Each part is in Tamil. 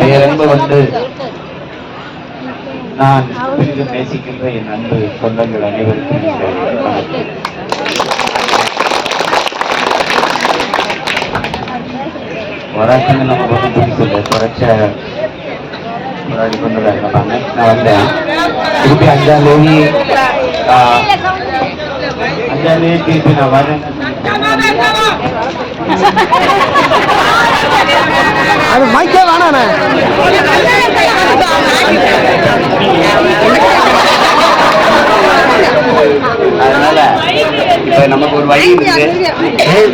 பேரன்பு வந்து நான் பெரிதும் பேசிக்கின்ற என் அன்பு சொந்தங்கள் அனைவருக்கும் இந்த நம்ம ஒன்றும் பிடிக்கல குறைச்ச முன்னாடி கொண்டு இருப்பாங்க நான் வந்தேன். திருப்பி அஞ்சாம் தேதி அஞ்சாம் தேதி திருப்பி நான் வரேன். அது மைக்கே வேணாண்ணே அதனால இப்ப நமக்கு ஒரு வழி இருக்கு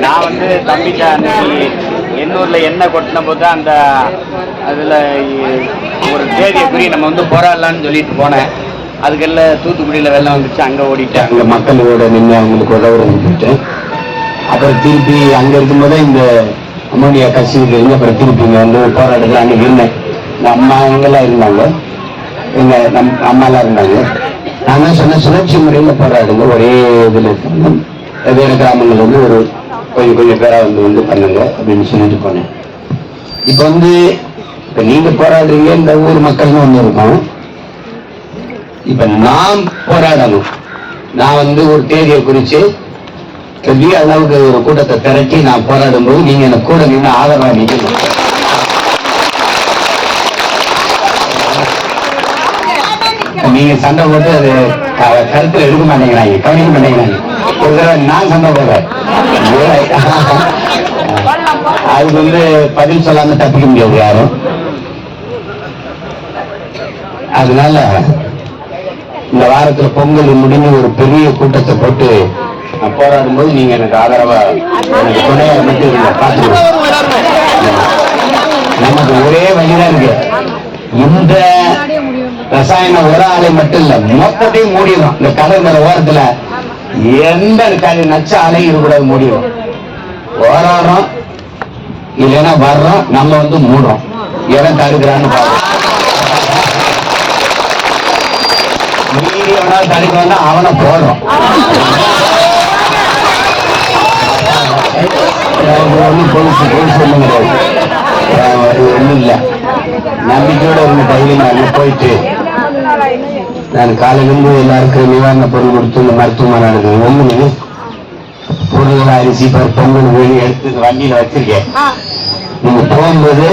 நான் வந்து தம்பிக்கா அன்னைக்கு எண்ணூர்ல எண்ணெய் கொட்டின போது அந்த அதுல ஒரு தேதியை குறி நம்ம வந்து போராடலாம்னு சொல்லிட்டு போனேன். அதுக்கெல்லாம் தூத்துக்குடியில வெள்ளம் வந்துச்சு அங்க ஓடிட்டு அங்க மக்களோட நின்று அவங்களுக்கு உதவுறது போயிட்டு அப்புறம் திருப்பி அங்க இருக்கும்போதே இந்த அமோனியா கசிவு இருந்து அப்புறம் திருப்பி இங்க வந்து போராட்டத்தில் அன்னைக்கு இருந்தேன். இந்த அம்மா இவங்கெல்லாம் இருந்தாங்க. எங்க நம் அம்மாலாம் இருந்தாங்க. நான் சொன்ன சுழற்சி முறையில் போராடுங்க ஒரே இதில் இருக்காங்க வெவ்வேறு கிராமங்கள் வந்து ஒரு கொஞ்சம் கொஞ்சம் பேரா வந்து வந்து பண்ணுங்க அப்படின்னு சொல்லிட்டு போனேன். இப்போ வந்து இப்போ நீங்க போராடுறீங்க இந்த ஊர் மக்கள்னு ஒன்று இருக்கும். இப்ப நாம் போராடணும். நான் வந்து ஒரு தேதியை குறிச்சு பெரிய அளவுக்கு ஒரு கூட்டத்தை திரட்டி நான் போராடும் போது நீங்க எனக்கு கூட நின்று ஆதரவாக நிற்கணும் நீங்க சண்டை போட்டு அது கருத்துல எடுக்க மாட்டேங்கிறாங்க. கவனிக்க மாட்டேங்கிறாங்க. ஒரு தடவை நான் சண்டை போடுறேன். அதுக்கு வந்து பதில் சொல்லாம தப்பிக்க முடியாது யாரும். அதனால இந்த வாரத்துல பொங்கல் முடிஞ்சு ஒரு பெரிய கூட்டத்தை போட்டு போராடும் போது நீங்க எனக்கு ஆதரவா எனக்கு துணையா மட்டும் இருங்க பாத்துக்கோங்க நமக்கு ஒரே வழிதான் இருக்கு. இந்த ரசாயன உர ஆலை மட்டும் இல்ல மொத்தத்தையும் மூடிடும் இந்த கடல் மேல ஓரத்துல எந்த நச்ச ஆலையும் இருக்கக்கூடாது மூடிடும் போராடுறோம் இல்லைன்னா வர்றோம் நம்ம வந்து மூடுறோம். எவன் தடுக்கிறான்னு பார்ப்போம். மீறி எவனாவது தடுக்க வந்தா அவனை போடுறோம். ஒன்றும் சொல்லுங்க பொழுசு ஒன்றும் கிடையாது. ஒன்றும் இல்லை. நம்பிக்கையோட இருந்த கையில் நான் போயிட்டு நான் காலையிலிருந்து எல்லாருக்கும் நிவாரண பொருள் கொடுத்து இந்த மருத்துவமனை ஒண்ணு பொருள் அரிசி பருப்பு பொங்கல் வெளியே எடுத்து இந்த வண்டியில வச்சிருக்கேன். நீங்க போகும்போது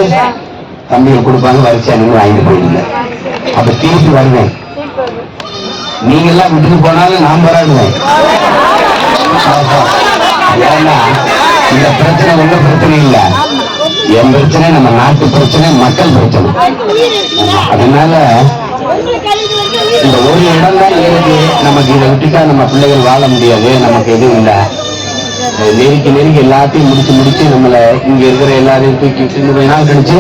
தம்பிகள் கொடுப்பாங்க வரிசையா நின்று வாங்கிட்டு போயிடுங்க. அப்ப திருப்பி வருவேன். நீங்க எல்லாம் விட்டுட்டு போனாலும் நான் போராடுவேன் ஏன்னா இந்த பிரச்சனை உங்க பிரச்சனை இல்ல. என் பிரச்சனை நம்ம நாட்டு பிரச்சனை மக்கள் பிரச்சனை. அதனால இந்த ஒரு இடம் தான் இருக்கு நமக்கு இதை விட்டுட்டா நம்ம பிள்ளைகள் வாழ முடியாது நமக்கு எதுவும் இல்லை. நெருக்கி நெருக்கி எல்லாத்தையும் முடிச்சு முடிச்சு நம்மளை இங்க இருக்கிற எல்லாரையும் தூக்கி இன்னும் நாள் கழிச்சு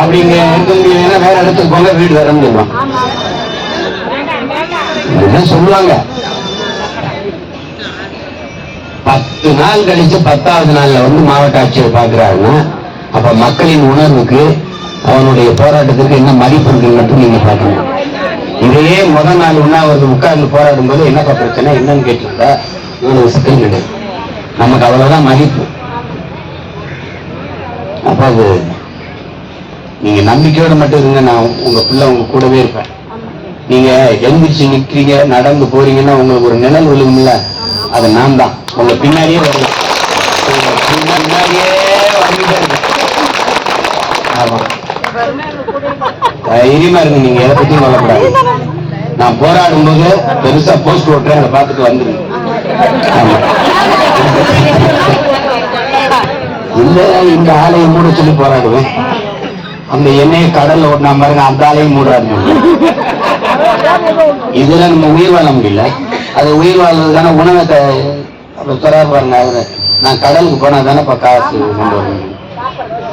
அப்படி இங்க இருக்க முடியலன்னா வேற இடத்துக்கு போங்க வீடு வரன்னு சொல்லுவான் சொல்லுவாங்க? பத்து நாள் கழிச்சு பத்தாவது நாள்ல வந்து மாவட்ட ஆட்சியர் பாக்குறாருன்னா அப்ப மக்களின் உணர்வுக்கு அவனுடைய போராட்டத்திற்கு என்ன மதிப்பு இருக்குன்னு மட்டும் நீங்க பார்க்கணும். இதையே முதல் நாள் உண்ணாவிரதம் உட்கார்ந்து போராடும் போது என்னப்பா பிரச்சனை? என்னன்னு கேட்டிருந்தா இவ்வளவு சிக்கல் கிடையாது. நமக்கு அவ்வளவுதான் மதிப்பு. அப்ப அது நீங்க நம்பிக்கையோட மட்டும் இருங்க நான் உங்க பிள்ளை உங்க கூடவே இருப்பேன். நீங்க எழுந்திரிச்சு நிக்கிறீங்க நடந்து போறீங்கன்னா உங்களுக்கு ஒரு நிழல் விழுகும்ல அது நான் தான் உங்க பின்னாடியே வருவேன். தைரியமா இருக்கு நீங்க எதை பத்தியும் கவலைப்படாது நான் போராடும் போது பெருசா போஸ்ட் ஓட்டுறேன் அதை பார்த்துட்டு வந்துருங்க. ஆமா. இல்ல இந்த ஆலையை மூட சொல்லி போராடுவேன். அந்த எண்ணெயை கடல்ல ஓட்டினா பாருங்க அந்த ஆலையும் மூடாது இதுல நம்ம உயிர் வாழ முடியல. அது உயிர் வாழ்றதுக்கான உணவை த- பாருங்க நான் கடலுக்கு போனா தானே இப்ப காசு கொண்டு வரணும்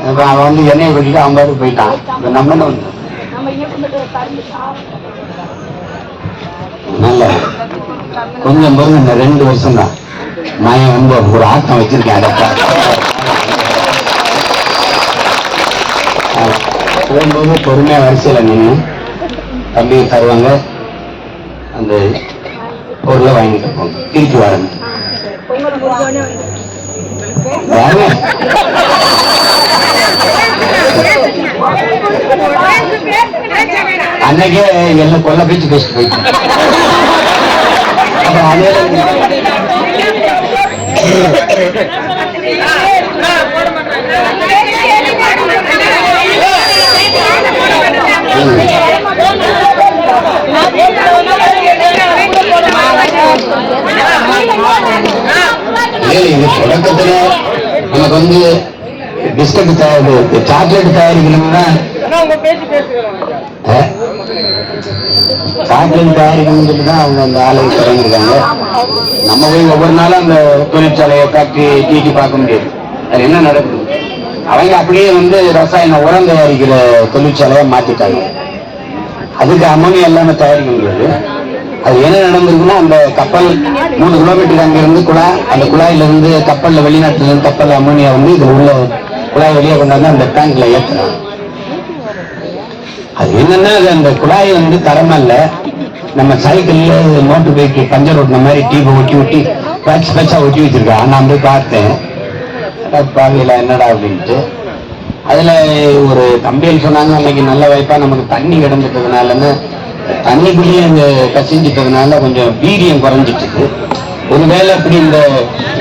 இப்ப அவன் வந்து எண்ணெயை வெட்டிட்டு அவன் பாட்டு போயிட்டான். இப்ப நம்ம என்ன பண்றோம்? நல்ல கொஞ்சம் ரெண்டு வருஷம் தான் நான் வந்து ஒரு ஆட்டம் வச்சிருக்கேன் அதப்பா போகும்போது பொறுமையா வரிசையில நின்று தம்பி தருவாங்க. அந்த பொருளை வாங்கிட்டு போங்க. திருப்பி வரணும் அன்னைக்கே என்ன கொல்ல பேச்சு பேசிட்டு போயிட்டேன் இது தொடக்கத்துல நமக்கு வந்து பிஸ்கட் தயாரிப்பு சாக்லேட் தயாரிக்கணும்னா சாக்லேட் தயாரிக்கணும்னு சொல்லி தான் அவங்க அந்த ஆலை தொடங்கியிருக்காங்க நம்ம போய் ஒவ்வொரு நாளும் அந்த தொழிற்சாலையை ஃபேக்டரி தீட்டி பார்க்க முடியாது. அது என்ன நடக்குது? அவங்க அப்படியே வந்து ரசாயன உரம் தயாரிக்கிற தொழிற்சாலையை மாத்திட்டாங்க. அதுக்கு அமோனியா எல்லாமே தயாரிக்க முடியாது. அது என்ன நடந்திருக்குன்னா அந்த கப்பல் மூணு கிலோமீட்டர் அங்கிருந்து குழாய் அந்த குழாயிலிருந்து கப்பலில் வெளிநாட்டிலிருந்து கப்பல் அமோனியா வந்து இது உள்ள குழாய் வெளியே கொண்டாந்து அந்த டேங்க்ல ஏற்றுறாங்க அது என்னன்னா அது அந்த குழாய் வந்து தரமல்ல நம்ம சைக்கிள்ல மோட்டர் பைக்கு பஞ்சர் ஓட்டின மாதிரி டீப்பை ஒட்டி ஒட்டி பேட்ச் பேட்சா ஒட்டி வச்சிருக்கான் நான் போய் பார்த்தேன். பாவியில என்னடா அப்படின்ட்டு. அதுல ஒரு தம்பியில் சொன்னாங்க அன்னைக்கு நல்ல வாய்ப்பா நமக்கு தண்ணி கிடந்துட்டதுனாலன்னு தண்ணிக்குள்ளேயே அந்த கசிஞ்சிட்டதுனால கொஞ்சம் வீரியம் குறைஞ்சிட்டு ஒருவேளை அப்படி இந்த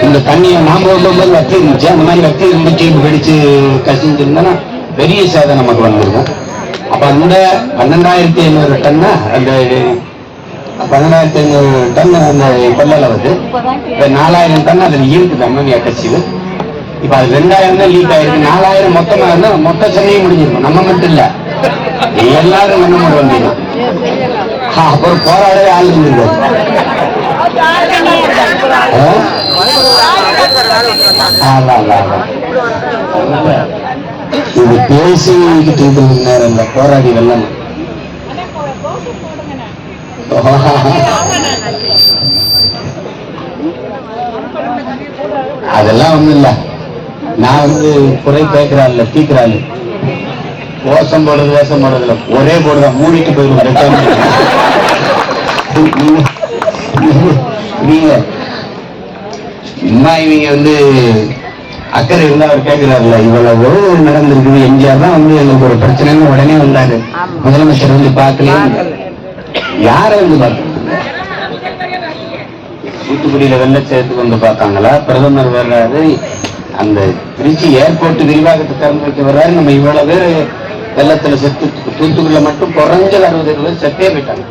இந்த தண்ணியை நாம போது வத்தி இருந்துச்சு அந்த மாதிரி வத்தி இருந்துச்சு டீப் வெடிச்சு கசிஞ்சிருந்தா பெரிய சேதம் நமக்கு வந்திருக்கும். அப்ப அந்த பன்னெண்டாயிரத்தி ஐநூறு டன்னா அந்த பன்னெண்டாயிரத்தி ஐநூறு டன் அந்த கொள்ளல வருது இப்போ நாலாயிரம் டன் அதுல இருக்குது அம்மனியா கட்சியில். இப்ப அது ரெண்டாயிரம் தான் லீக் ஆயிருக்கு. நாலாயிரம் மொத்தமா இருந்தா மொத்த சென்னையும் முடிஞ்சிருக்கும். நம்ம மட்டும் இல்ல. எல்லாரும் நம்ம மட்டும் வந்தீங்க அப்புறம் போராடவே ஆள் இருந்தது இது பேசிக்கிட்டு இது நேரம் இல்லை போராடி வெள்ளம் அதெல்லாம் ஒண்ணும் இல்ல. நான் வந்து குறை கேட்கிறாள் தீக்கிறாள் கோஷம் போடுறது வேஷம் போடுறதுல ஒரே போடுறேன் மூடிட்டு போயிடுவேன் நீங்க இன்னும் இவங்க வந்து அக்கறை இருந்தா அவர் கேட்கிறாருல இவ்வளவு நடந்திருக்குது எம்ஜிஆர் தான் வந்து எங்களுக்கு ஒரு பிரச்சனைன்னு உடனே வந்தாரு. முதலமைச்சர் வந்து பார்க்கலையே யார வந்து பார்க்கறது தூத்துக்குடியில வெள்ளச்சேத்துக்கு வந்து பார்த்தாங்களா? பிரதமர் வர்றாரு. அந்த திருச்சி ஏர்போர்ட் விரிவாக்கத்தை திறந்து வைக்க வர்றாரு. நம்ம இவ்வளவு பேர் வெள்ளத்துல செத்து தூத்துக்குடியில மட்டும் குறைஞ்சது அறுபது பேர் செத்தே போயிட்டாங்க.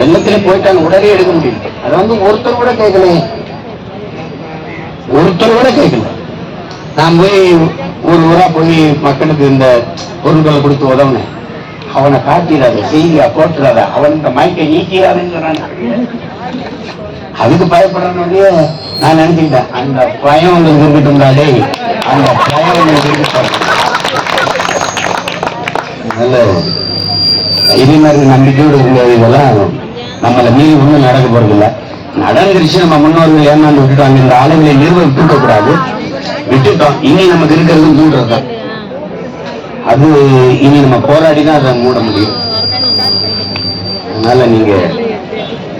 வெள்ளத்துல போயிட்டாங்க. உடனே எடுக்க முடியும் அது வந்து ஒருத்தர் கூட கேட்கலையே. ஒருத்தர் கூட கேட்கல. நான் போய் ஒரு ஊரா போய் மக்களுக்கு இந்த பொருட்களை கொடுத்து உதவுனேன். அவனை காட்டிடாத செய்தியா போட்டுறாத அவன் இந்த மயக்கை நீக்கிறாருன்னு சொன்னான் அதுக்கு பயப்படுறேன்னு நான் நினைச்சுக்கிட்டேன் அந்த பயம் உங்களுக்கு இருக்கட்டும் இருந்தாலே அந்த பயம் உங்களுக்கு இருக்கட்டும். நல்ல இதே மாதிரி நம்பிக்கையோடு இருந்தது இதெல்லாம் நம்மளை மீறி ஒன்றும் நடக்க போறதில்லை. நடந்துருச்சு நம்ம முன்னோர்கள் ஏமாந்து விட்டுட்டாங்க. இந்த ஆளுங்களை நிறுவனம் தூக்கக்கூடாது விட்டுட்டோம் இனி நமக்கு இருக்கிறது தூண்டுறது அது இனி நம்ம போராடி தான் அதை மூட முடியும். அதனால நீங்க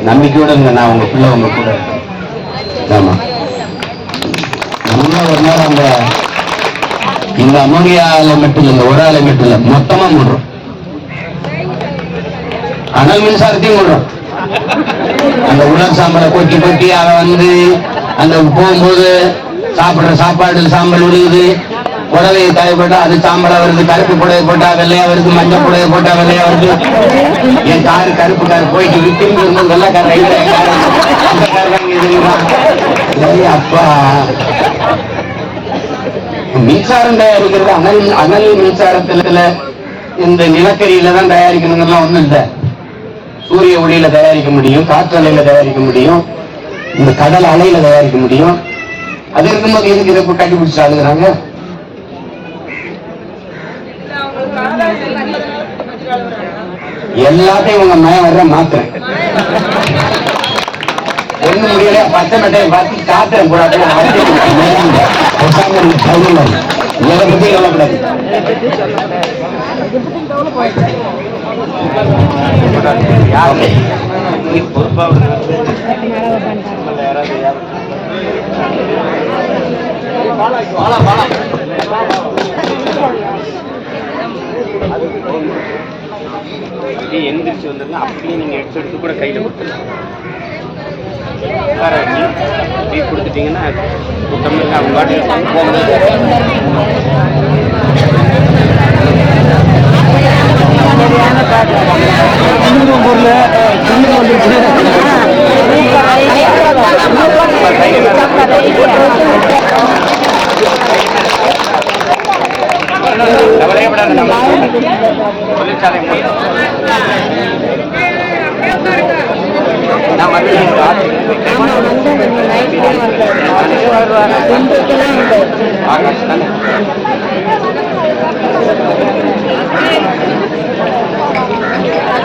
நம்பிக்கையோட இருங்க நான் உங்க பிள்ளை உங்க கூட ஆமா. ஒரு நாள் அந்த இந்த அமோனியா மட்டும் இல்லை இந்த ஒரு ஆலை மட்டும் இல்லை மொத்தமா மூடுறோம். அனல் மின்சாரத்தையும் மூடுறோம். அந்த உலர் சாம்பலை கொட்டி கொட்டி அதை வந்து அந்த போகும்போது சாப்பிடுற சாப்பாடு சாம்பல் விழுகுது புடவையை காயப்பட்டா அது சாம்பலா வருது. கருப்பு புடவை போட்டா வெள்ளையா வருது. மஞ்சள் புடவை போட்டா வெள்ளையா வருது. என் காரு கருப்பு கார் போயிட்டு விட்டு இருந்தது வெள்ளை கார் அப்பா. மின்சாரம் தயாரிக்கிறது அனல் அனல் மின்சாரத்துல இந்த நிலக்கரியில தான் தயாரிக்கணுங்கெல்லாம் ஒண்ணும் இல்லை. சூரிய ஒளியில தயாரிக்க முடியும் காற்றலையில தயாரிக்க முடியும் இந்த கடல் அலையில தயாரிக்க முடியும். அது இருக்கும்போது எதுக்கு இதை கட்டி பிடிச்சு அழுகுறாங்க. எல்லாத்தையும் உங்க மயம் வர்ற மாத்துறேன் ஒண்ணு முடியல பச்சை மட்டையை பார்த்து சாத்திரம் கூடாது இதை பத்தி கவலைப்படாது யாரு? அப்படியே எந்திரிச்சு வந்துருங்க அப்படியே நீங்க எடுத்து எடுத்து கூட கையில கொடுத்துருங்க. உட்கார வச்சு அப்படியே கொடுத்துட்டீங்கன்னா தமிழ் அவங்க பாட்டுக்கு போகும்போது தொழிற்சாலை நான் வந்து ஆகாஷ் தானே